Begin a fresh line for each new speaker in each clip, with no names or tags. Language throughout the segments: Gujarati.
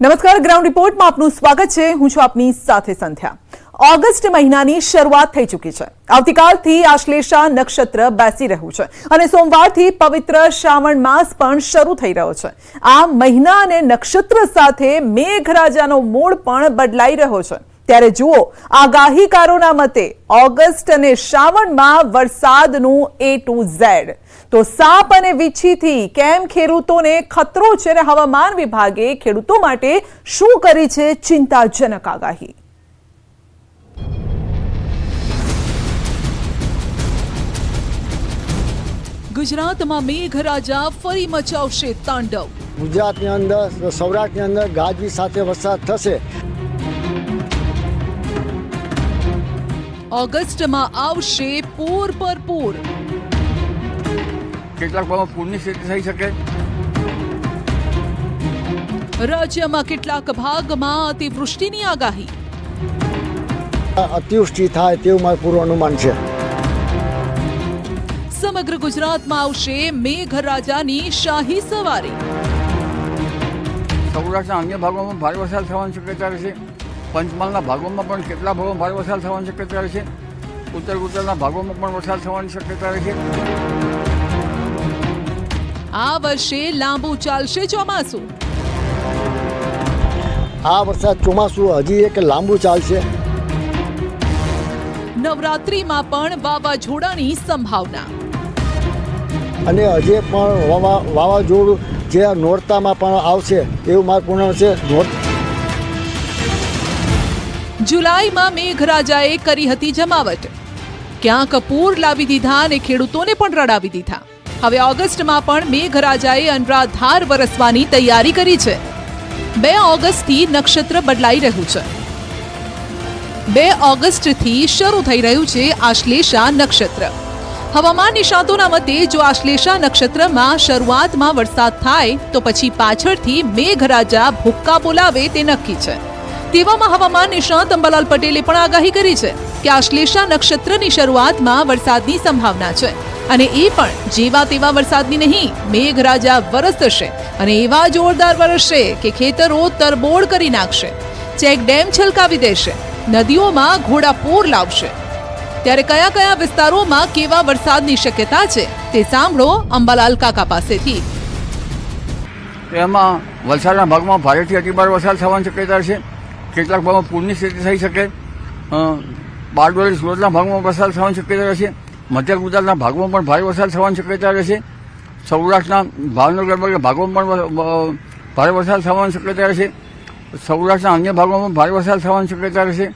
નમસ્કાર, ગ્રાઉન્ડ રિપોર્ટમાં આપનું સ્વાગત છે. હું છું આપની સાથે સંધ્યા. ઓગસ્ટ મહિનાની શરૂઆત થઈ ચૂકી છે. આવતીકાલથી આશ્લેષા નક્ષત્ર બેસી રહ્યું છે અને સોમવારથી પવિત્ર શ્રાવણ માસ પણ શરૂ થઈ રહ્યો છે. આ મહિના અને નક્ષત્ર સાથે મેઘરાજાનો મૂળ પણ બદલાઈ રહ્યો છે. ત્યારે જુઓ, આગાહીકારોના મતે ઓગસ્ટ અને શ્રાવણમાં વરસાદનું એ ટુ ઝેડ તો સાપ અને વીછીથી કેમ ખેડૂતોને ખતરો છે અને હવામાન વિભાગે ખેડૂતો માટે શું કરી છે ચિંતાજનક આગાહી? ગુજરાતમાં મેઘરાજા ફરી મચાવશે તાંડવ.
ગુજરાતની અંદર સૌરાષ્ટ્રની અંદર ગાજવી સાથે વરસાદ થશે.
ઓગસ્ટમાં આવશે પૂર પર પૂર.
કેટલાક ભાગમાં પૂરની સ્થિતિ થઈ શકે.
રાજ્યમાં કેટલાક ભાગમાં અતિવૃષ્ટિની આગાહી.
અતિવૃષ્ટિ થાય તેવું મારું પૂર્વ અનુમાન છે.
સમગ્ર ગુજરાતમાં આવશે મેઘરાજાની શાહી સવારી.
સૌરાષ્ટ્રના અન્ય ભાગોમાં ભારે વરસાદ થવાની શક્યતા રહેશે પંચમહાલના ભાગોમાં પણ કેટલા ભાગોમાં ભારે વરસાદ થવાની શક્યતા રહેશે ઉત્તર ગુજરાતના ભાગોમાં પણ વરસાદ થવાની શક્યતા રહેશે
આ વર્ષે લાંબુ ચાલશે ચોમાસું.
આ વરસાદ ચોમાસું હજી એક લાંબુ ચાલશે.
નવરાત્રીમાં પણ વાવાઝોડાની સંભાવના.
અને હજી પણ વાવા વાવાઝોડું જે નોરતામાં પણ આવશે એવું મારું પૂર્ણ છે
જુલાઈમાં મેઘરાજાએ કરી હતી જમાવટ. ક્યાંક પૂર લાવી દીધા અને ખેડૂતોને પણ રડાવી દીધા. હવે ઓગસ્ટમાં પણ મેઘરાજાએ અનરાધાર વરસવાની તૈયારી કરી છે. બે ઓગસ્ટથી નક્ષત્ર બદલાઈ રહ્યું છે. બે ઓગસ્ટથી શરૂ થઈ રહ્યું છે આશ્લેષા નક્ષત્ર. હવામાન નિષ્ણાતોના મતે જો આશ્લેષા નક્ષત્રમાં શરૂઆતમાં વરસાદ થાય તો પછી પાછળથી મેઘરાજા ભૂક્કા બોલાવે તે નક્કી છે. તેવામાં હવામાન નિષ્ણાત અંબાલાલ પટેલે પણ આગાહી કરી છે કે આશ્લેષા નક્ષત્રની શરૂઆતમાં વરસાદની સંભાવના છે. અને એ પણ જેવા તેવા વરસાદની નહીં, મેઘરાજા વરસશે અને એવા જોરદાર વરસશે કે ખેતરો તરબોળ કરી નાખશે. ચેક ડેમ છલકાવી દેશે, નદીઓમાં ઘોડાપૂર લાવશે. ત્યારે કયા કયા વિસ્તારોમાં કેવા વરસાદની શક્યતા છે તે સાંભળો અંબાલાલ કાકા પાસેથી.
એમાં વલસાડના ભાગમાં ભારેથી અતિભાર વરસાદ થવાની શક્યતા છે. કેટલાક ભાગમાં પૂરની સ્થિતિ થઈ શકે બારડોલી સુરતના ભાગમાં વરસાદ થવાની શક્યતા રહેશે, મધ્ય ગુજરાતના ભાગમાં પણ ભારે વરસાદ થવાની શક્યતા રહેશે, સૌરાષ્ટ્રના ભાવનગર વગેરે ભાગોમાં પણ ભારે વરસાદ થવાની શક્યતા રહેશે, સૌરાષ્ટ્રના અન્ય ભાગોમાં ભારે વરસાદ થવાની શક્યતા રહેશે,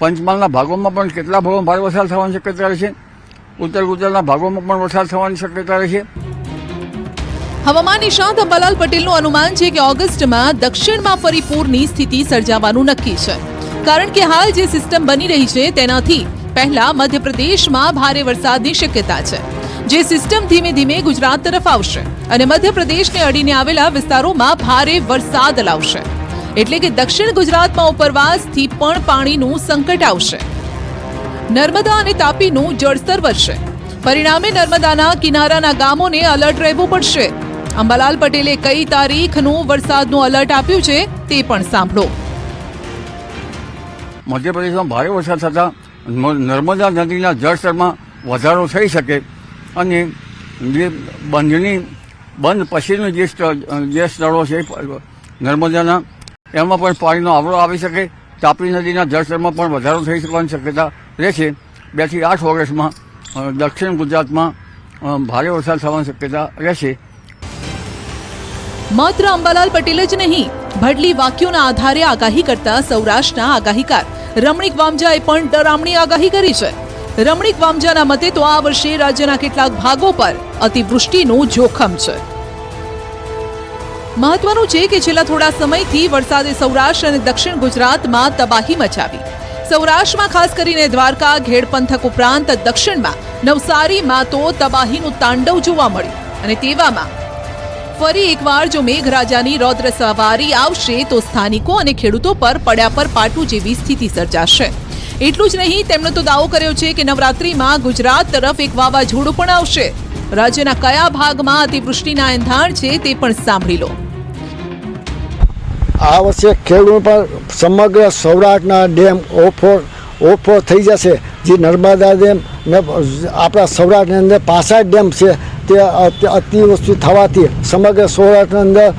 પંચમહાલના ભાગોમાં પણ કેટલા ભાગોમાં ભારે વરસાદ થવાની શક્યતા રહેશે, ઉત્તર ગુજરાતના ભાગોમાં પણ વરસાદ થવાની શક્યતા રહેશે
હવામાન નિષ્ણાત અંબાલાલ પટેલનું અનુમાન છે કે ઓગસ્ટમાં દક્ષિણમાં ફરી પૂરની સ્થિતિ સર્જાવાનું નક્કી છે. કારણ કે હાલ જે સિસ્ટમ બની રહી છે તેનાથી પહેલા મધ્યપ્રદેશમાં ભારે વરસાદની શક્યતા છે. જે સિસ્ટમ ધીમે ધીમે ગુજરાત તરફ આવશે અને મધ્યપ્રદેશને અડીને આવેલા વિસ્તારોમાં ભારે વરસાદ લાવશે. એટલે કે દક્ષિણ ગુજરાતમાં ઉપરવાસથી પણ પાણીનું સંકટ આવશે. નર્મદા અને તાપીનું જળસ્તર વધશે. પરિણામે નર્મદાના કિનારાના ગામોને અલર્ટ રહેવું પડશે. અંબાલાલ પટેલે કઈ તારીખનું વરસાદનું અલર્ટ આપ્યું છે તે પણ સાંભળો.
મધ્યપ્રદેશમાં ભારે વરસાદ થતાં નર્મદા નદીના જળસ્તરમાં વધારો થઈ શકે અને જે બંધની, બંધ પછીનું જે જે સ્થળો છે, નર્મદાના, એમાં પણ પાણીનો આવરો આવી શકે. તાપી નદીના જળસ્તરમાં પણ વધારો થઈ શકવાની શક્યતા રહેશે બેથી આઠ ઓગસ્ટમાં દક્ષિણ ગુજરાતમાં ભારે વરસાદ થવાની શક્યતા રહેશે.
માત્ર અંબાલાલ પટેલ જ નહીં, ભડલી વાક્યોના આધારે આગાહી કરતા સૌરાષ્ટ્રના આગાહીકાર. રમણીક વામજાએ પણ ડરામણી આગાહી કરી છે. રમણીક વામજાના મતે તો આ વર્ષે રાજ્યના કેટલાક ભાગો પર અતિવૃષ્ટિનું જોખમ છે. મહત્વનું છે કે છેલ્લા થોડા સમયથી વરસાદે સૌરાષ્ટ્ર અને દક્ષિણ ગુજરાતમાં તબાહી મચાવી. સૌરાષ્ટ્રમાં ખાસ કરીને દ્વારકા ઘેડ પંથક ઉપરાંત દક્ષિણમાં નવસારીમાં તો તબાહીનું તાંડવ જોવા મળ્યું અને તેવામાં ફરી એકવાર જો મેઘરાજાની રૌદ્ર સવારી આવશે તો સ્થાનિકો અને ખેડૂતો પર પડ્યા પર પાટું જેવી સ્થિતિ સર્જાશે. એટલું જ નહીં, તેમણે તો દાવો કર્યો છે કે નવરાત્રીમાં ગુજરાત તરફ એક વાવાઝોડું પણ આવશે. રાજ્યના કયા ભાગમાં અતિવૃષ્ટિના એંધાણ છે તે પણ સાંભળી લો.
આ વર્ષે ખેડૂત પર સમગ્ર સૌરાષ્ટ્રના ડેમ ઓફોર ઓફો થઈ જશે, જે નર્મદા ડેમ ને આપણા સૌરાષ્ટ્રની અંદર પાસઠ ડેમ છે તે અતિ- અતિવૃષ્ટિ થવાથી સમગ્ર સૌરાષ્ટ્રની અંદર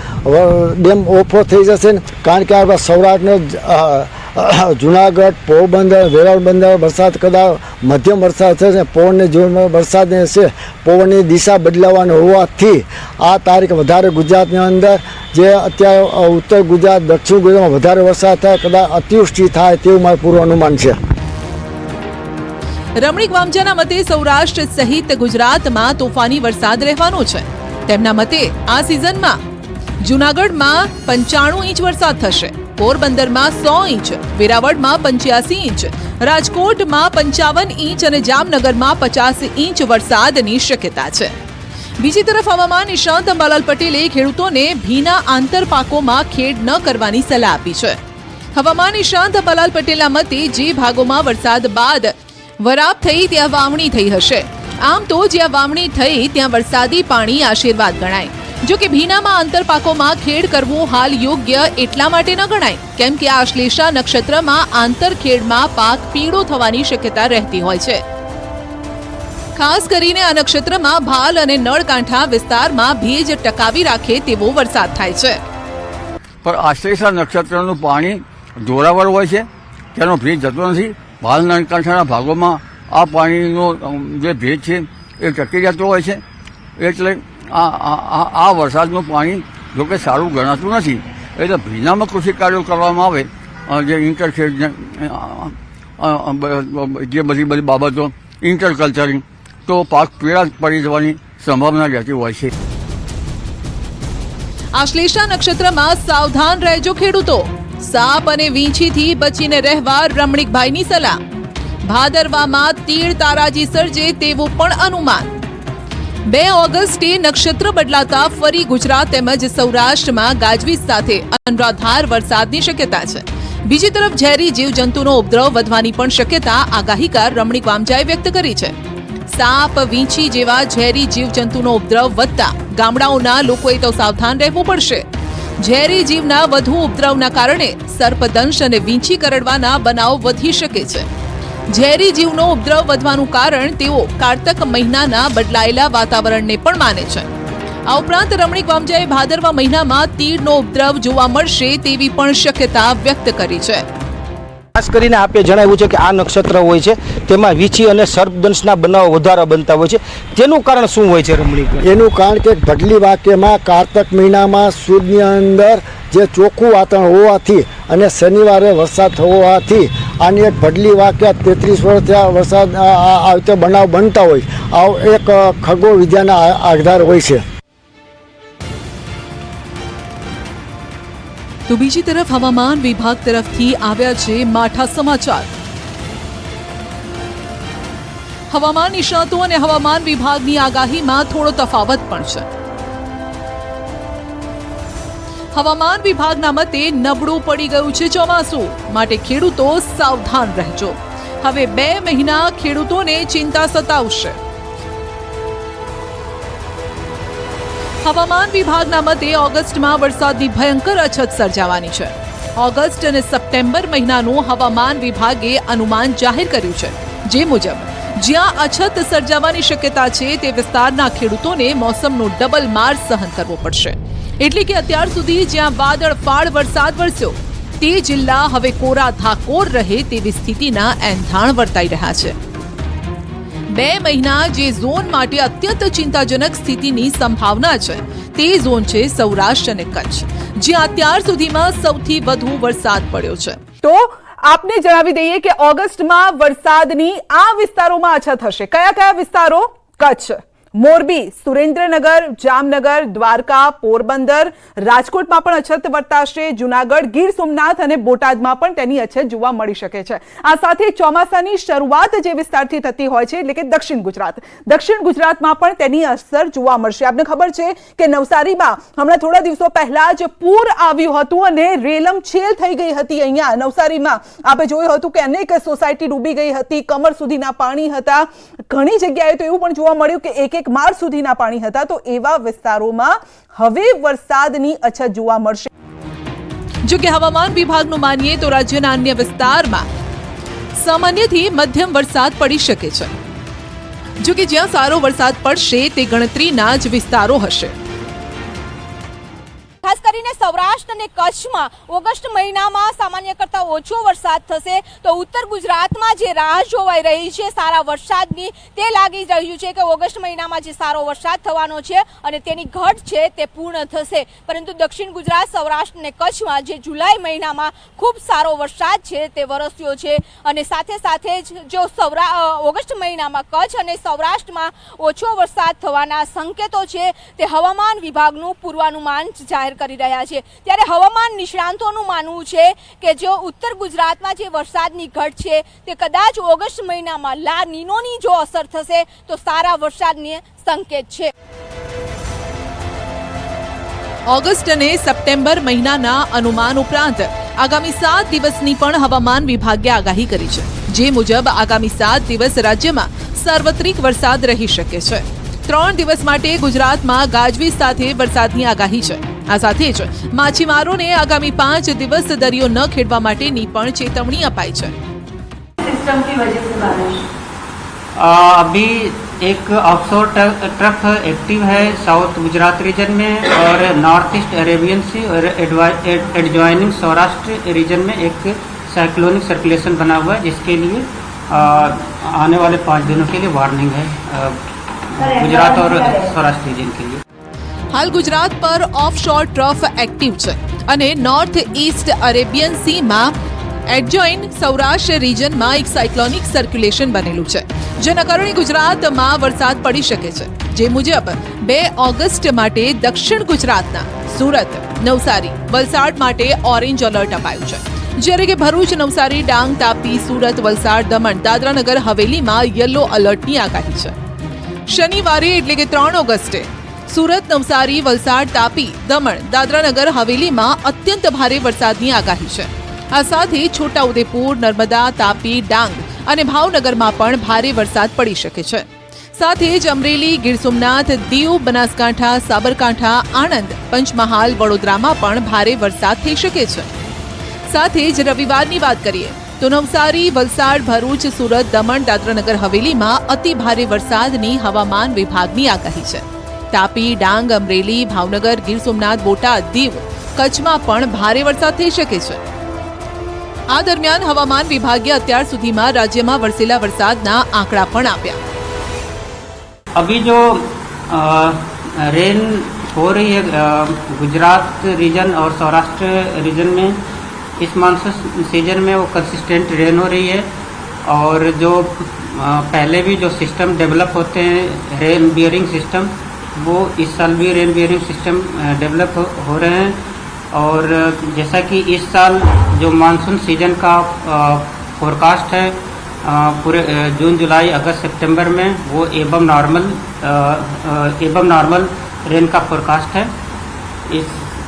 ડેમ ઓફો થઈ જશે ને, કારણ કે આપણા સૌરાષ્ટ્રનો જુનાગઢ, પોરબંદર, વેરાવળ બંદર વરસાદ કદાચ મધ્યમ વરસાદ થશે પવનને જોરમાં વરસાદ છે પવનની દિશા બદલાવાની હોવાથી આ તારીખ વધારે ગુજરાતની અંદર, જે અત્યારે ઉત્તર ગુજરાત, દક્ષિણ ગુજરાતમાં વધારે વરસાદ થાય, કદાચ અતિવૃષ્ટિ થાય તેવું મારું પૂર્વ અનુમાન છે.
રમણીક વામજાના મતે સૌરાષ્ટ્ર સહિત ગુજરાતમાં તોફાની વરસાદ રહેવાનો છે. તેમના મતે આ સિઝનમાં જૂનાગઢમાં પંચાણું ઇંચ વરસાદ થશે. પોરબંદરમાં સો ઇંચ, વેરાવળમાં પંચ્યાસી ઇંચ, રાજકોટમાં પંચાવન ઇંચ અને જામનગરમાં પચાસ ઇંચ વરસાદની શક્યતા છે. બીજી તરફ હવામાન નિષ્ણાંત અંબાલાલ પટેલે ખેડૂતોને ભીના આંતર પાકોમાં ખેડ ન કરવાની સલાહ આપી છે. હવામાન નિષ્ણાંત અંબાલાલ પટેલના મતે જે ભાગોમાં વરસાદ બાદ વરાપ થઈ ત્યાં વાવણી થઈ હશે. આમ તો જ્યાં વાવણી થઈ ત્યાં વરસાદી પાણી આશીર્વાદ ગણાય. જો કે ભીનામાં આંતરપાકોમાં ખેડ કરવું હાલ યોગ્ય એટલા માટે ન ગણાય. કેમ કે આશ્લેષા નક્ષત્રમાં આંતરખેડમાં પાક પીળો થવાની શક્યતા રહેતી હોય છે. ખાસ કરીને આ નક્ષત્રમાં ભાલ અને નળકાંઠા વિસ્તારમાં ભેજ ટકાવી રાખે તેવો વરસાદ થાય છે.
પણ આશ્લેષા નક્ષત્રનું પાણી જોરાવર હોય છે. તેનો ભેજ જતો નથી. ભાલ નળકાંઠાના ભાગોમાં આ પાણીનો જે ભેજ છે, એ ટકી જતો હોય છે. એટલે આ, આ- વરસાદનું પાણી જોકે સારું ગણાતું નથી. એટલે ભીનામાં કૃષિ કાર્યો કરવામાં આવે જે ઇન્ટરસેડ જે બધી બધી બાબતો ઇન્ટરકલ્ચરિંગ તો પાક પીળા પડી જવાની સંભાવના રહેતી હોય છે.
આશ્લેષા નક્ષત્રમાં સાવધાન રહેજો ખેડૂતો. સાપ અને વીંછીથી બચીને રહેવા રમણીકભાઈની સલાહ. ભાદરવામાં તીડ તારાજી સર્જે તેવું પણ અનુમાન. બે ઓગસ્ટે નક્ષત્ર બદલાતા ફરી ગુજરાત તેમજ સૌરાષ્ટ્રમાં ગાજવીજ સાથે અનરાધાર વરસાદની શક્યતા છે. બીજી તરફ ઝેરી જીવજંતુનો ઉપદ્રવ વધવાની પણ શક્યતા આગાહીકાર રમણીક વામજાએ વ્યક્ત કરી છે. સાપ, વીંછી જેવા ઝેરી જીવજંતુનો ઉપદ્રવ વધતા ગામડાઓના લોકોએ તો સાવધાન રહેવું પડશે. ઝેરી જીવના વધુ ઉપદ્રવના કારણે સર્પદંશ અને વીંછી કરડવાના બનાવ વધી શકે છે. ઝેરી જીવનો ઉપદ્રવ વધવાનું કારણ તેઓ કારતક મહિનાના બદલાયેલા વાતાવરણને પણ માને છે. આ ઉપરાંત રમણીક વામજાએ ભાદરવા મહિનામાં તીડનો ઉપદ્રવ જોવા મળશે તેવી પણ શક્યતા વ્યક્ત કરી છે.
ખાસ કરીને આપે જણાવ્યું છે કે આ નક્ષત્ર હોય છે, તેમાં વીછી અને સર્પદંશના બનાવો વધારે બનતા હોય છે. તેનું કારણ શું હોય છે રમણી
એનું કારણ કે ભડલી વાક્યમાં કારતક મહિનામાં સૂર્યની અંદર જે ચોખ્ખું વાતાવરણ હોવાથી અને શનિવારે વરસાદ હોવાથી આની એક ભડલી વાક્ય તેત્રીસ વર્ષ વરસાદ, આ, આ- આ રીતે બનાવ બનતા હોય. આવો એક ખગો વિદ્યાના આધાર હોય છે.
તો બીજી તરફ હવામાન વિભાગ તરફથી આવ્યા છે માઠા સમાચાર. હવામાન નિષ્ણાતો અને હવામાન વિભાગની આગાહીમાં થોડો તફાવત પણ છે. હવામાન વિભાગના મતે નબળું પડી ગયું છે ચોમાસું, માટે ખેડૂતો સાવધાન રહેજો. હવે બે મહિના ખેડૂતોને ચિંતા સતાવશે. હવામાન વિભાગના મતે ઓગસ્ટમાં વરસાદની ભયંકર અછત સર્જાવાની છે. ઓગસ્ટ અને સપ્ટેમ્બર મહિનાનું હવામાન વિભાગે અનુમાન જાહેર કર્યું છે. જે મુજબ, જ્યાં અછત સર્જાવાની શક્યતા છે તે વિસ્તારના ખેડૂતોને મોસમનો ડબલ માર સહન કરવો પડશે. એટલે કે અત્યાર સુધી જ્યાં વાદળ ફાળ વરસાદ વરસ્યો, તે જિલ્લા હવે કોરા ધાકોર રહે તેવી સ્થિતિના એંધાણ વર્તાઈ રહ્યા છે. બે મહિના જે ઝોન માટે અત્યંત ચિંતાજનક સ્થિતિની સંભાવના છે. તે ઝોન છે સૌરાષ્ટ્ર અને કચ્છ, જ્યાં અત્યાર સુધીમાં સૌથી વધુ વરસાદ પડ્યો છે.
તો આપને જણાવી દઈએ કે ઓગસ્ટમાં વરસાદની આ વિસ્તારોમાં અછત હશે. કયા કયા વિસ્તારો? કચ્છ. મોરબી, સુરેન્દ્રનગર, જામનગર, દ્વારકા, પોરબંદર, રાજકોટમાં પણ અછત વર્તાશે, જુનાગઢ, ગીર સોમનાથ અને બોટાદમાં પણ તેની અછત જોવા મળી શકે છે. આ સાથે ચોમાસાની શરૂઆત જે વિસ્તારથી થતી હોય છે, એટલે કે દક્ષિણ ગુજરાત. દક્ષિણ ગુજરાતમાં પણ તેની અસર જોવા મળશે. આપને ખબર છે કે નવસારીમાં હમણાં થોડા દિવસો પહેલા જ પૂર આવ્યું હતું અને રેલમ છેલ થઈ ગઈ હતી અહીંયા. નવસારીમાં આપણે જોયું હતું કે અનેક સોસાયટી ડૂબી ગઈ હતી, કમર સુધીના પાણી હતા. ઘણી જગ્યાએ તો એવું પણ જોવા મળ્યું કે એક એક માળ સુધીના પાણી હતા, તો એવા વિસ્તારોમાં હવે વરસાદની અછત જોવા મળશે.
જો કે હવામાન વિભાગનું માનીએ તો રાજ્યના અન્ય વિસ્તારમાં સામાન્યથી મધ્યમ વરસાદ પડી શકે છે. જો કે જ્યાં સારો વરસાદ પડશે, તે ગણતરીના જ વિસ્તારો હશે.
ખાસ કરીને સૌરાષ્ટ્ર અને કચ્છમાં ઓગસ્ટ મહિનામાં સામાન્ય કરતાં ઓછો વરસાદ થશે. તો ઉત્તર ગુજરાતમાં જે રાહ જોવાઈ રહી છે, સારા વરસાદની, તે લાગી રહ્યું છે કે ઓગસ્ટ મહિનામાં જે સારો વરસાદ થવાનો છે અને તેની ઘટ છે તે પૂર્ણ થશે. પરંતુ દક્ષિણ ગુજરાત, સૌરાષ્ટ્ર અને કચ્છમાં જે જુલાઈ મહિનામાં ખૂબ સારો વરસાદ છે તે વરસ્યો છે. અને સાથે સાથે જ જો સૌરા ઓગસ્ટ મહિનામાં કચ્છ અને સૌરાષ્ટ્રમાં ઓછો વરસાદ થવાના સંકેતો છે, તે હવામાન વિભાગનું પૂર્વાનુમાન જાહેર કરી રહ્યા છે. ત્યારે હવામાન નિષ્ણાંતોનું માનવું છે કે જો ઉત્તર ગુજરાતમાં જે વરસાદની ઘટ છે, તે કદાચ ઓગસ્ટ મહિનામાં લા નીનોની જો અસર થશે, તો સારા વરસાદની સંકેત છે.
ઓગસ્ટ અને સપ્ટેમ્બર મહિનાના અનુમાન ઉપરાંત આગામી સાત દિવસની પણ હવામાન વિભાગે આગાહી કરી છે. જે મુજબ આગામી સાત દિવસ રાજ્યમાં સાર્વત્રિક વરસાદ રહી શકે છે. ત્રણ દિવસ માટે ગુજરાતમાં ગાજવીજ સાથે વરસાદની આગાહી છે. આ સાથે જ માછીમારોને આગામી પાંચ દિવસ દરિયો ન ખેડવા માટેની પણ ચેતવણી અપાઈ છે
आ, अभी एक ऑफशोर ट्रफ एक्टिव है साउथ गुजरात रीजन में और नॉर्थ ईस्ट अरेबियन सी और एडजॉइनिंग सौराष्ट्र रीजन में एक साइक्लोनिक सर्कुलेशन बना हुआ है जिसके लिए आ, आने वाले पाँच दिनों के लिए वार्निंग है आ, गुजरात और सौराष्ट्र रीजन के लिए
હાલ ગુજરાત પર ઓફશોર ટ્રફ એક્ટિવ છે અને નોર્થ ઈસ્ટ અરેબિયન સીમાં એડજોઇન સૌરાષ્ટ્ર રિજનમાં એક સાયક્લોનિક સર્ક્યુલેશન બનેલું છે, જેના કારણે ગુજરાતમાં વરસાદ પડી શકે છે. જે મુજબ, બે ઓગસ્ટ માટે દક્ષિણ ગુજરાતના સુરત, નવસારી, વલસાડ માટે ઓરેન્જ એલર્ટ અપાયું છે. જ્યારે કે ભરૂચ, નવસારી, ડાંગ, તાપી, સુરત, વલસાડ, દમણ દાદરાનગર હવેલીમાં યલો એલર્ટની આગાહી છે. શનિવારે એટલે કે ત્રણ ઓગસ્ટે સુરત, નવસારી, વલસાડ, તાપી, દમણ, દાદરાનગર, હવેલીમાં અત્યંત ભારે વરસાદની આગાહી છે. આ સાથે છોટાઉદેપુર, નર્મદા, તાપી, ડાંગ અને ભાવનગરમાં પણ ભારે વરસાદ પડી શકે છે. સાથે જ અમરેલી, ગીર સોમનાથ, દીવ, બનાસકાંઠા, સાબરકાંઠા, આણંદ, પંચમહાલ, વડોદરામાં પણ ભારે વરસાદ થઈ શકે છે. સાથે જ રવિવારની વાત કરીએ, તો નવસારી, વલસાડ, ભરૂચ, સુરત, દમણ, દાદરાનગર, હવેલીમાં અતિ ભારે વરસાદની હવામાન વિભાગની આગાહી છે. તાપી ડાંગ અમરેલી ભાવનગર ગીર સોમનાથ બોટાદ દીવ કચ્છમાં પણ ભારે વરસાદ થઈ શકે છે આ દરમિયાન હવામાન વિભાગે અત્યાર સુધીમાં રાજ્યમાં વરસેલા વરસાદના આંકડા પણ આપ્યા
अभी जो आ, रेन हो रही है आ, गुजरात रीजन और सौराष्ट्र रीजन में इस मानसून सीजन में वो कंसिस्टेंट रेन हो रही है और जो आ, पहले भी जो सिस्टम डेवलप होते हैं रेन बियरिंग सिस्टम वो इस साल भी रेन बियरिंग सिस्टम डेवलप हो, हो रहे हैं। और जैसा कि इस साल जो मानसून सीज़न का फोरकास्ट है पूरे जून जुलाई अगस्त सितंबर में वो above normal above normal rain का फोरकास्ट है। इस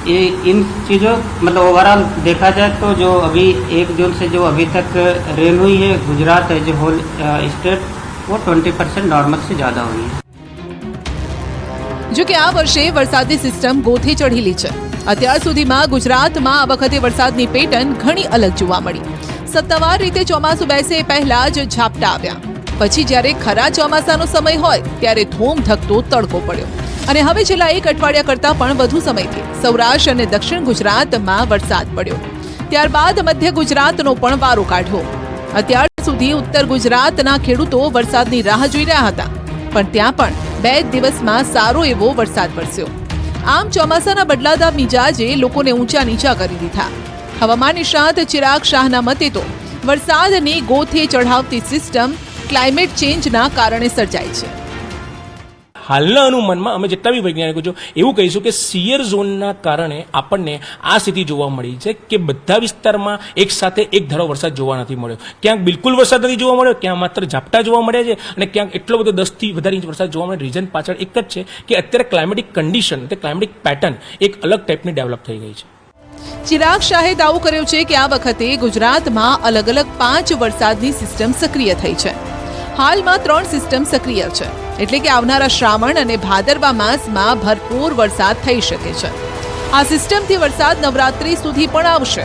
ये इन चीज़ों मतलब ओवरऑल देखा जाए तो जो अभी एक जून से जो अभी तक रेन हुई है Gujarat as a whole state वो ट्वेंटी परसेंट नॉर्मल से ज़्यादा हुई है।
જો કે આ વર્ષે વરસાદી સિસ્ટમ ગોથે ચઢેલી છે. અત્યાર સુધીમાં ગુજરાતમાં આ વખતે વરસાદની પેટર્ન ઘણી અલગ જોવા મળી. સત્તાવાર રીતે ચોમાસું બેસે પહેલા જ ઝાપટા આવ્યા. પછી જ્યારે ખરા ચોમાસાનો સમય હોય, ત્યારે ધૂમ ધકતો તડકો પડ્યો. અને હવે છેલ્લા એક અઠવાડિયા કરતાં પણ વધુ સમયથી સૌરાષ્ટ્ર અને દક્ષિણ ગુજરાતમાં વરસાદ પડ્યો. ત્યારબાદ મધ્ય ગુજરાતનો પણ વારો કાઢ્યો. અત્યાર સુધી ઉત્તર ગુજરાતના ખેડૂતો વરસાદની રાહ જોઈ રહ્યા હતા. પણ ત્યાં પણ બે દિવસમાં સારો એવો વરસાદ વરસ્યો. આમ ચોમાસાના બદલાતા મિજાજે લોકોને ઊંચા નીચા કરી દીધા. હવામાન નિષ્ણાત ચિરાગ શાહના મતે તો વરસાદની ગોથે ચઢાવતી સિસ્ટમ ક્લાઇમેટ ચેન્જના કારણે સર્જાય છે.
હાલના અનુમાનમાં અમે જેટલા બી વૈજ્ઞાનિકો છો, એવું કહીશું કે સિયર ઝોનના કારણે આપણને આ સ્થિતિ જોવા મળી છે કે બધા વિસ્તારમાં એક સાથે એક ધારો વરસાદ જોવા નથી મળ્યો. ક્યાંક બિલકુલ વરસાદ નથી જોવા મળ્યો ક્યાં માત્ર ઝાપટા જોવા મળ્યા છે અને ક્યાંક એટલો બધો દસથી વધારે ઇંચ વરસાદ જોવા મળે રીઝન પાછળ એક જ છે કે અત્યારે ક્લાઇમેટિક કન્ડિશન તે ક્લાઇમેટિક પેટર્ન એક અલગ ટાઈપની ડેવલપ થઈ ગઈ છે.
ચિરાગ શાહે દાવો કર્યો છે કે આ વખતે ગુજરાતમાં અલગ અલગ પાંચ વરસાદની સિસ્ટમ સક્રિય થઈ છે. હાલમાં ત્રણ સિસ્ટમ સક્રિય છે. એટલે કે આવનારા શ્રાવણ અને ભાદરવા માસમાં ભરપૂર વરસાદ થઈ શકે છે. આ સિસ્ટમથી વરસાદ નવરાત્રી સુધી પણ આવશે.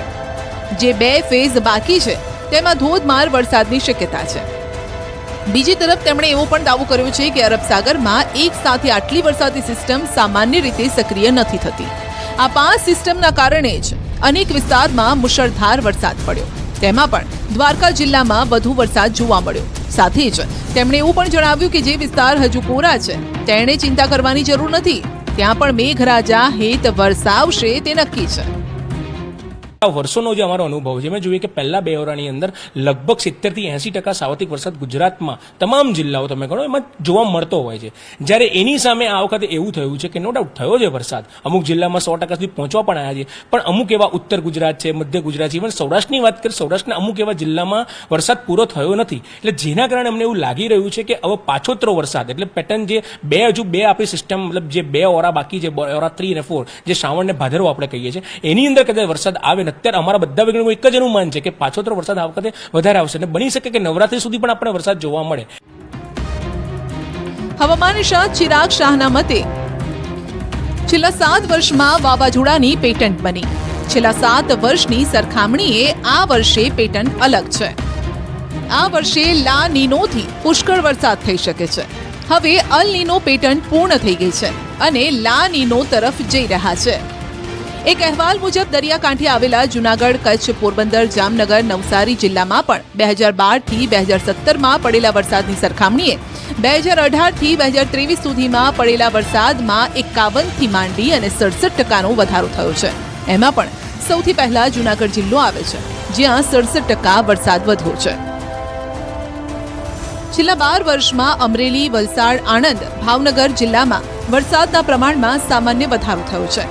જે બે ફેઝ બાકી છે, તેમાં ધોધમાર વરસાદની શક્યતા છે. બીજી તરફ તેમણે એવો પણ દાવો કર્યો છે કે અરબ સાગરમાં એક સાથે આટલી વરસાદી સિસ્ટમ સામાન્ય રીતે સક્રિય નથી થતી. આ પાંચ સિસ્ટમના કારણે જ અનેક વિસ્તારમાં મુશળધાર વરસાદ પડ્યો. તેમાં પણ દ્વારકા જિલ્લામાં વધુ વરસાદ જોવા મળ્યો. સાથે જ. તેમણે એવું પણ જણાવ્યું કે જે વિસ્તાર હજુ કોરા છે, તેણે ચિંતા કરવાની જરૂર નથી. ત્યાં પણ મેઘરાજા હેત વરસાવશે તે નક્કી છે.
વર્ષોનો જે અમારો અનુભવ છે, મેં જોયું કે પહેલા બે ઓરાની અંદર લગભગ સિત્તેરથી એંસી ટકા સાવધિક વરસાદ ગુજરાતમાં તમામ જિલ્લાઓ તમે ગણો, એમાં જોવા મળતો હોય છે. જ્યારે એની સામે આ વખતે એવું થયું છે કે નો ડાઉટ થયો છે વરસાદ. અમુક જિલ્લામાં સો ટકા સુધી પહોંચવા પણ આવ્યા છે. પણ અમુક એવા ઉત્તર ગુજરાત છે, મધ્ય ગુજરાત છે ઇવન સૌરાષ્ટ્રની વાત કરીએ, સૌરાષ્ટ્રના અમુક એવા જિલ્લામાં વરસાદ પૂરો થયો નથી. એટલે જેના કારણે અમને એવું લાગી રહ્યું છે કે હવે પાછોતરો વરસાદ, એટલે પેટર્ન જે બે હજુ બે આપણી સિસ્ટમ મતલબ જે બે ઓરા બાકી છે ઓરા થ્રી અને ફોર જે શ્રાવણ ને ભાદરવો આપણે કહીએ છીએ, એની અંદર કદાચ વરસાદ આવે ને અત્યારે અમારા બધા વૈજ્ઞાનિકો એક જ અનુમાન છે કે પાછોતરો વરસાદ આ વખતે વધારે આવશે અને બની શકે કે નવરાત્રી સુધી પણ આપણે વરસાદ જોવા મળે.
હવામાન નિષ્ણાત ચિરાગ શાહના મતે, છેલ્લા સાત વર્ષમાં વાવાઝોડાની પેટન્ટ બની. છેલ્લા સાત વર્ષની સરખામણીએ આ વર્ષે પેટન્ટ અલગ છે. આ વર્ષે લા નીનોથી પુષ્કળ વરસાદ થઈ શકે છે. હવે અલ નીનો પેટન્ટ પૂર્ણ થઈ ગઈ છે અને લા નીનો તરફ જઈ રહ્યા છે. એક અહેવાલ મુજબ, દરિયાકાંઠે આવેલા જુનાગઢ, કચ્છ, પોરબંદર, જામનગર, નવસારી જિલ્લામાં પણ બે હજાર બારથી બે હજાર સત્તરમાં પડેલા વરસાદની સરખામણીએ બે હજાર અઢારથી બે હજાર ત્રેવીસ સુધીમાં પડેલા વરસાદમાં એકાવનથી માંડી અને સડસઠ ટકાનો વધારો થયો છે. એમાં પણ સૌથી પહેલા જુનાગઢ જિલ્લો આવે છે, જ્યાં સડસઠ ટકા વરસાદ વધ્યો છે. છેલ્લા બાર વર્ષમાં અમરેલી, વલસાડ, આણંદ, ભાવનગર જિલ્લામાં વરસાદના પ્રમાણમાં સામાન્ય વધારો થયો છે.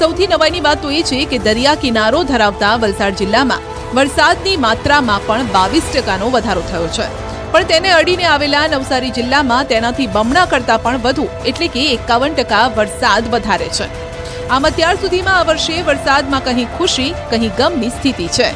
સૌથી નવાઈની વાત તો એ છે કે દરિયા કિનારો ધરાવતા વલસાડ જિલ્લામાં વરસાદની માત્રામાં પણ બાવીસ ટકાનો વધારો થયો છે. પણ તેને અડીને આવેલા નવસારી જિલ્લામાં તેનાથી બમણા કરતાં પણ વધુ, એટલે કે એકાવન ટકા વરસાદ વધારે છે. આમ અત્યાર સુધીમાં આ વર્ષે વરસાદમાં કહી ખુશી કહી ગમની સ્થિતિ છે.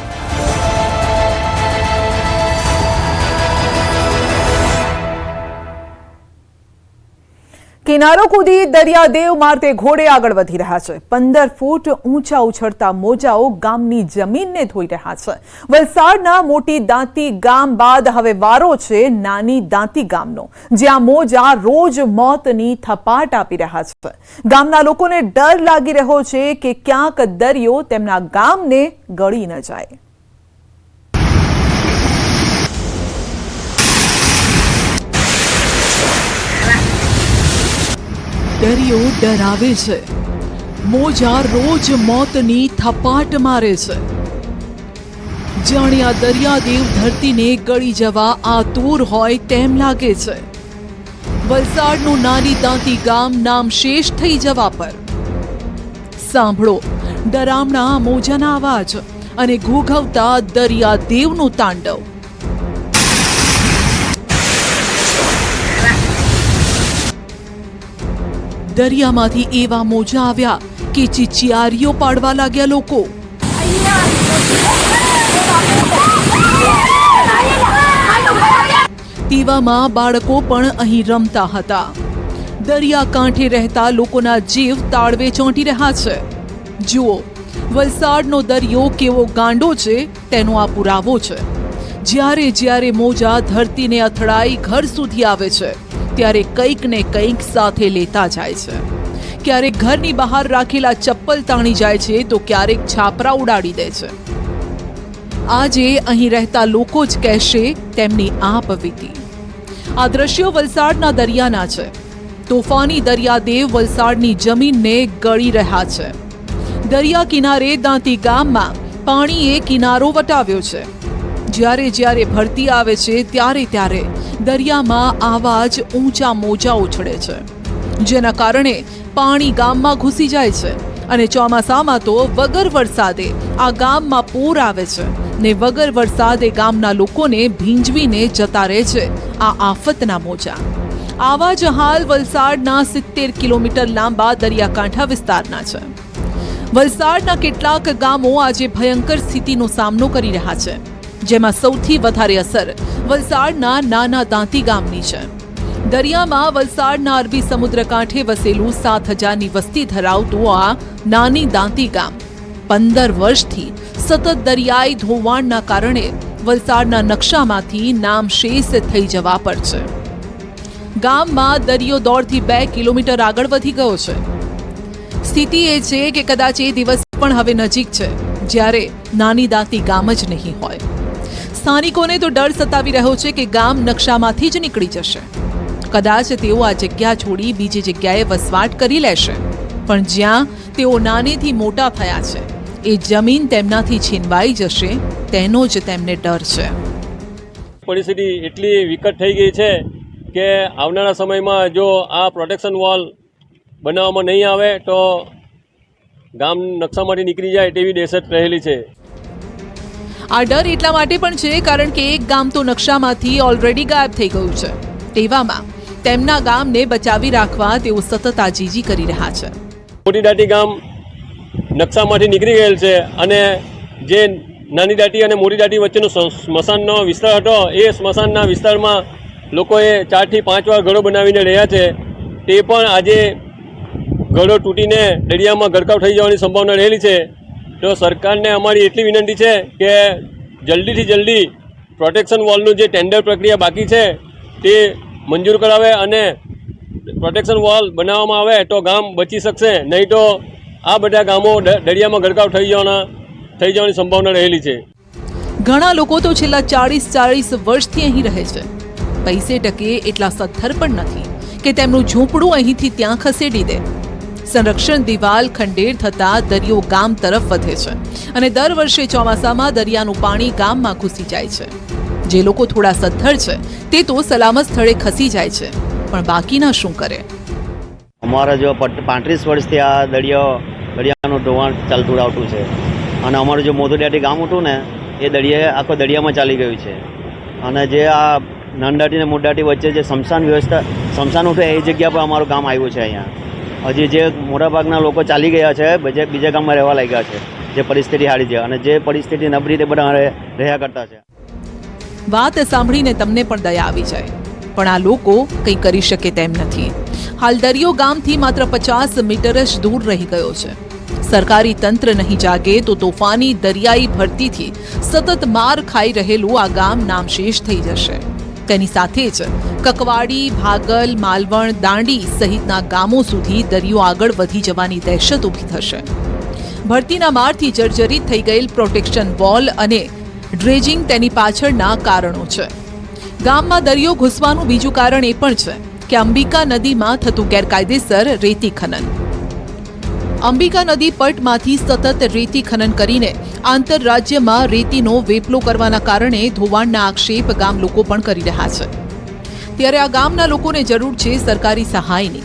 કિનારો કૂદી દરિયાદેવ માર્ગે ઘોડે આગળ વધી રહ્યા છે. પંદર ફૂટ ઊંચા ઉછળતા મોજાઓ ગામની જમીનને ધોઈ રહ્યા છે. વલસાડના મોટી દાંતી ગામ બાદ હવે વારો છે નાની દાંતી ગામનો, જ્યાં મોજા રોજ મોતની થપાટ આપી રહ્યા છે. ગામના લોકોને ડર લાગી રહ્યો છે કે ક્યાંક દરિયો તેમના ગામને ગળી ન જાય.
દરિયો ડરાવે છે. મોજા રોજ મોતની થપાટ મારે છે. જાણે આ દરિયાદેવ ધરતીને ગળી જવા આતુર હોય તેમ લાગે છે. વલસાડનું નાની દાંતી ગામ નામ શેષ થઈ જવા પર. સાંભળો, ડરામણા મોજાના અવાજ અને ઘૂઘવતા દરિયાદેવનું તાંડવ. દરિયામાંથી એવા મોજા આવ્યા કે ચિચિયારીઓ પાડવા લાગ્યા લોકો. તેવામાં બાળકો પણ અહીં રમતા હતા. દરિયા કાંઠે રહેતા લોકોના જીવ તાળવે ચોંટી રહ્યા છે. જુઓ, વલસાડનો દરિયો કેવો ગાંડો છે તેનો આ પુરાવો છે. જ્યારે જ્યારે મોજા ધરતીને અથડાઈ ઘર સુધી આવે છે. ત્યારે કંઈક ને કંઈક સાથે લેતા જાય છે. ક્યારેક ઘરની બહાર રાખેલા ચપ્પલ તાણી જાય છે તો ક્યારેક છાપરા ઉડાડી દે છે. આજે અહીં રહેતા લોકો જ કહેશે, તેમની આ વીતી. આ દ્રશ્યો વલસાડના દરિયાના છે. તોફાની દરિયાદેવ વલસાડની જમીનને ગળી રહ્યા છે. દરિયા કિનારે દાંતી ગામમાં પાણીએ કિનારો વટાવ્યો છે. જ્યારે જ્યારે ભરતી આવે છે ત્યારે ત્યારે દરિયામાં આવા જ ઊંચા મોજા ઉછળે છે. જેના કારણે પાણી ગામમાં ઘૂસી જાય છે અને ચોમાસામાં તો વગર વરસાદે આ ગામમાં પૂર આવે છે ને વગર વરસાદે ગામના લોકોને ભીંજવીને જતા રહે છે આ આફતના મોજા. આવા જ હાલ વલસાડના સિત્તેર કિલોમીટર લાંબા દરિયાકાંઠા વિસ્તારના છે. વલસાડના કેટલાક ગામો આજે ભયંકર સ્થિતિનો સામનો કરી રહ્યા છે. જેમાં સૌથી વધારે અસર વલસાડના નાના દાંતી ગામની છે. દરિયામાં વલસાડના અરબી સમુદ્ર કાંઠે વસેલું સાત હજારની વસ્તી ધરાવતું આ નાની દાંતી ગામ પંદર વર્ષથી સતત દરિયાઈ ધોવાણના કારણે વલસાડના નકશામાંથી નામ શેષ થઈ જવા પર છે. ગામમાં દરિયો દોઢથી બે કિલોમીટર આગળ વધી ગયો છે. સ્થિતિ એ છે કે કદાચ એ દિવસ પણ હવે નજીક છે, જ્યારે નાની દાંતી ગામ જ નહીં હોય. સ્થાનિકોને તો ડર સતાવી રહ્યો છે કે ગામ નકશામાંથી જ નીકળી જશે. કદાચ તેઓ આ જગ્યા છોડી બીજી જગ્યાએ વસવાટ કરી લેશે. પણ જ્યાં તેઓ નાનેથી મોટા થયા છે, એ જમીન તેમનાથી છીનવાઈ જશે, તેનો જ તેમને ડર છે.
પરિસ્થિતિ એટલી વિકટ થઈ ગઈ છે કે આવનારા સમયમાં જો આ પ્રોટેક્શન વોલ બનાવવામાં નહીં આવે તો ગામ નકશામાંથી નીકળી જાય તેવી દહેશત રહેલી છે.
આ ડર એટલા માટે પણ છે કારણ કે એક ગામ તો નકશામાંથી ઓલરેડી ગાયબ થઈ ગયું છે. તેવામાં તેમના ગામને બચાવી રાખવા તેઓ સતત આજીજી કરી રહ્યા છે.
મોટી દાટી ગામ નકશામાંથી નીકળી ગયેલ છે અને જે નાની દાટી અને મોટી દાટી વચ્ચેનો સ્મશાનનો વિસ્તાર હતો, એ સ્મશાનના વિસ્તારમાં લોકોએ ચારથી પાંચ વાર ઘરો બનાવીને રહ્યા છે. તે પણ આજે ઘરો તૂટીને દરિયામાં ગરકાવ થઈ જવાની સંભાવના રહેલી છે. તો સરકારને અમારી એટલી વિનંતી છે કે જલ્દીથી જલ્દી પ્રોટેક્શન વોલનું જે ટેન્ડર પ્રક્રિયા બાકી છે, તે મંજૂર કરાવે અને પ્રોટેક્શન વોલ બનાવવામાં આવે તો ગામ બચી શકશે. નહીં તો આ બધા ગામો દરિયામાં ગરકાવ થઈ જવાના, થઈ જવાની સંભાવના રહેલી છે.
ઘણા લોકો તો છેલ્લા ચાળીસ ચાળીસ વર્ષથી અહીં રહે છે. પૈસે ટકે એટલા સદ્ધર પણ નથી કે તેમનું ઝૂંપડું અહીંથી ત્યાં ખસેડી દે. સંરક્ષણ દિવાલ ખંડેર થતા દરિયો ગામ તરફ વધે છે અને દર વર્ષે ચોમાસામાં દરિયાનું પાણી ગામમાં ઘૂસી જાય છે. જે લોકો થોડા સદ્ધર છે, તે તો સલામત સ્થળે ખસી જાય છે, પણ બાકીના શું કરે?
અમારા જો પાંત્રીસ વર્ષથી આ દરિયો, દરિયાનું ધોવાણ ચાલતું આવતું છે અને અમારું જો મોદોડિયાટી ગામ હતું ને, એ દરિયે, આખો દરિયામાં ચાલી ગયું છે. અને જે આ નાનદાટી અને મોડાટી વચ્ચે જે સ્મશાન વ્યવસ્થા સ્મશાન ઉઠે એ જગ્યા પર અમારું ગામ આવ્યું છે અહીંયા. હજી જે મોટાભાગના લોકો ચાલી ગયા છે બીજે બીજા ગામમાં રહેવા લાગ્યા છે, જે પરિસ્થિતિ સારી છે અને જે પરિસ્થિતિ નબળી તે બધા રહ્યા કરતા છે.
વાત સાંભળીને તમને પણ દયા આવી જાય. પણ આ લોકો કંઈ કરી શકે તેમ નથી. હાલ દરિયો ગામથી માત્ર પચાસ મીટર જ દૂર રહી ગયો છે. સરકારી તંત્ર નહીં જાગે તો તોફાની દરિયાઈ ભરતીથી સતત માર ખાઈ રહેલું આ ગામ નામશેષ થઈ જશે. તેની સાથે જ કકવાડી, ભાગલ, માલવણ, દાંડી સહિતના ગામો સુધી દરિયો આગળ વધી જવાની દહેશત ઊભી થશે. ભરતીના મારથી જર્જરિત થઈ ગયેલ પ્રોટેક્શન વોલ અને ડ્રેજિંગ તેની પાછળના કારણો છે. ગામમાં દરિયો ઘૂસવાનું બીજું કારણ એ પણ છે કે અંબિકા નદીમાં થતું ગેરકાયદેસર રેતી ખનન. અંબિકા નદી પટમાંથી સતત રેતી ખનન કરીને આંતરરાજ્યમાં રેતીનો વેપલો કરવાના કારણે ધોવાણના આક્ષેપ ગામ લોકો પણ કરી રહ્યા છે. ત્યારે આ ગામના લોકોને જરૂર છે સરકારી સહાયની.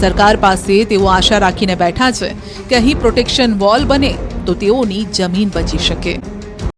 સરકાર પાસે તેઓ આશા રાખીને બેઠા છે કે અહીં પ્રોટેક્શન વોલ બને તો તેઓની જમીન બચી શકે.